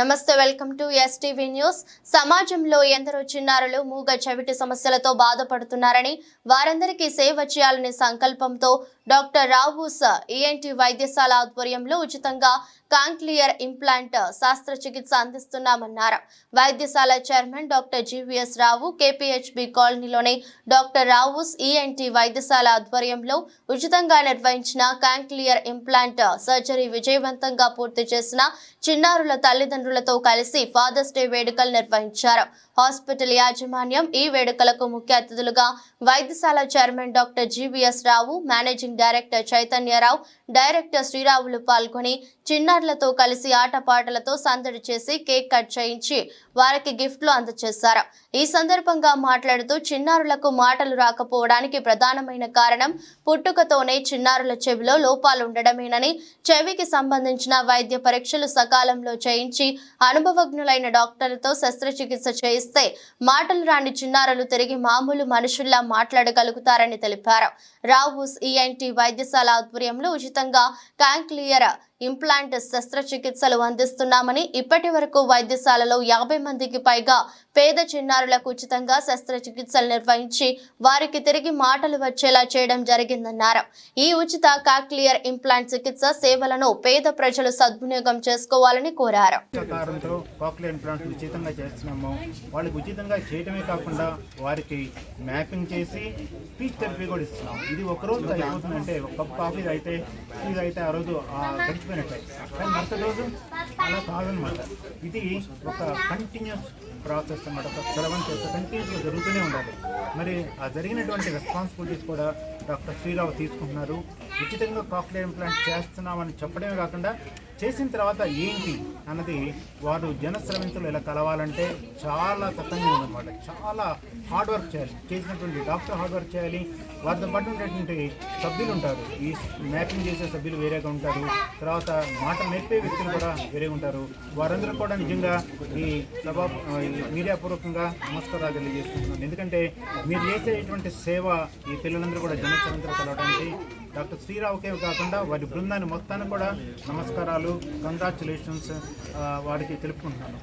నమస్తే welcome to STV news సమాజంలో ఎందరో చిన్నారులు మూగ చెవిటి సమస్యలతో బాధపడుతున్నారని వారందరికీ సేవ చేయాలనే సంకల్పంతో డాక్టర్ రావూస్ ఈఎన్టీ వైద్యశాల ఆధ్వర్యంలో ఉచితంగా కాంక్లియర్ ఇంప్లాంట్ శస్త్రచికిత్స అందిస్తున్నామన్నారు. వైద్యశాల chairman doctor GVS Rao KPHB కాలనీలోని డాక్టర్ రావుస్ ఈఎన్టీ వైద్యశాల ఆధ్వర్యంలో ఉచితంగా నిర్వహించిన కాంక్లియర్ ఇంప్లాంట్ సర్జరీ విజయవంతంగా పూర్తి చేసిన చిన్నారుల తల్లిదండ్రులతో కలిసి ఫాదర్స్ డే వేడుకలు నిర్వహించారు. హాస్పిటల్ యాజమాన్యం ఈ వేడుకలకు ముఖ్య అతిథులుగా వైద్యశాల chairman doctor GVS Rao managing director Chaitanya Rao director Sriravulu పాల్గొని చిన్నారులతో కలిసి ఆటపాటలతో సందడి చేసి కేక్ కట్ చేయించి వారికి గిఫ్ట్లు అందజేశారు ఈ సందర్భంగా మాట్లాడుతూ చిన్నారులకు మాటలు రాకపోవడానికి ప్రధానమైన కారణం పుట్టుకతోనే చిన్నారుల చెవిలో లోపాలు ఉండడమేనని చెవికి సంబంధించిన వైద్య పరీక్షలు సకాలంలో చేయించి అనుభవజ్ఞులైన డాక్టర్లతో శస్త్రచికిత్స చేయిస్తే మాటలు రాని చిన్నారులు తిరిగి మామూలు మనుషుల్లా మాట్లాడగలుగుతారని తెలిపారు. రావుస్ ఈఎన్టీ వైద్యశాల ఆధ్వర్యంలో ఉచితంగా క్యాంక్లియర్ ఇంప్లాంట్ శస్త్రచికిత్సలు అందిస్తున్నామని ఇప్పటి వరకు వైద్యశాలలో యాభై మందికి పైగా పేద చిన్నారులకు ఉచితంగా శస్త్రచికిత్సలు నిర్వహించి వారికి తిరిగి మాటలు వచ్చేలా చేయడం జరిగిందన్నారు. ఈ ఉచిత కాక్లియర్ ఇంప్లాంట్ చికిత్స సేవలను పేద ప్రజలు సద్వినియోగం చేసుకోవాలని కోరారు. ఉచితంగా చేస్తున్నాము. వాళ్ళకి ఉచితంగా చేయడమే కాకుండా వారికి మ్యాపింగ్ చేసి స్పీచ్ థెరపీ కూడా ఇస్తున్నాం ఇది ఒక రోజు అయిపోతుందంటే ఒక కప్ కాఫీ అయితే ఇది అయితే ఆ రోజు ఆ కానీ మరుసటి రోజు అలా కాదనమాట. ఇది ఒక కంటిన్యూస్ ప్రాసెస్ అన్నమాట. ఒక సెలవన్ చేస్తే కంటిన్యూస్గా జరుగుతూనే ఉండాలి. మరి ఆ జరిగినటువంటి రెస్పాన్సిబిలిటీస్ కూడా డాక్టర్ శ్రీరావు తీసుకుంటున్నారు. ఉచితంగా కాక్లియర్ ఇంప్లాంట్ చేస్తున్నామని చెప్పడమే కాకుండా చేసిన తర్వాత ఏంటి అన్నది వారు జనశ్రమించులు ఇలా కలవాలంటే చాలా కష్టంగా ఉందన్నమాట. చాలా హార్డ్ వర్క్ చేయాలి. చేసినటువంటి డాక్టర్ హార్డ్ వర్క్ చేయాలి. వారితో పాటు ఉండేటువంటి సభ్యులు ఉంటారు. ఈ మ్యాపింగ్ చేసే సభ్యులు వేరేగా ఉంటారు. తర్వాత మాట నేర్పే వ్యక్తులు కూడా వేరే ఉంటారు. వారందరూ కూడా నిజంగా ఈ సభా ఈ మీడియా పూర్వకంగా నమస్కారాలు తెలియజేస్తున్నాను ఎందుకంటే మీరు చేసేటువంటి సేవ ఈ పిల్లలందరూ కూడా జనశ్రమించులు కలవడానికి డాక్టర్ శ్రీరావుకే కాకుండా వారి బృందాన్ని మొత్తాన్ని కూడా నమస్కారాలు కంగ్రాచులేషన్స్ వారికి తెలుపుకుంటున్నాను.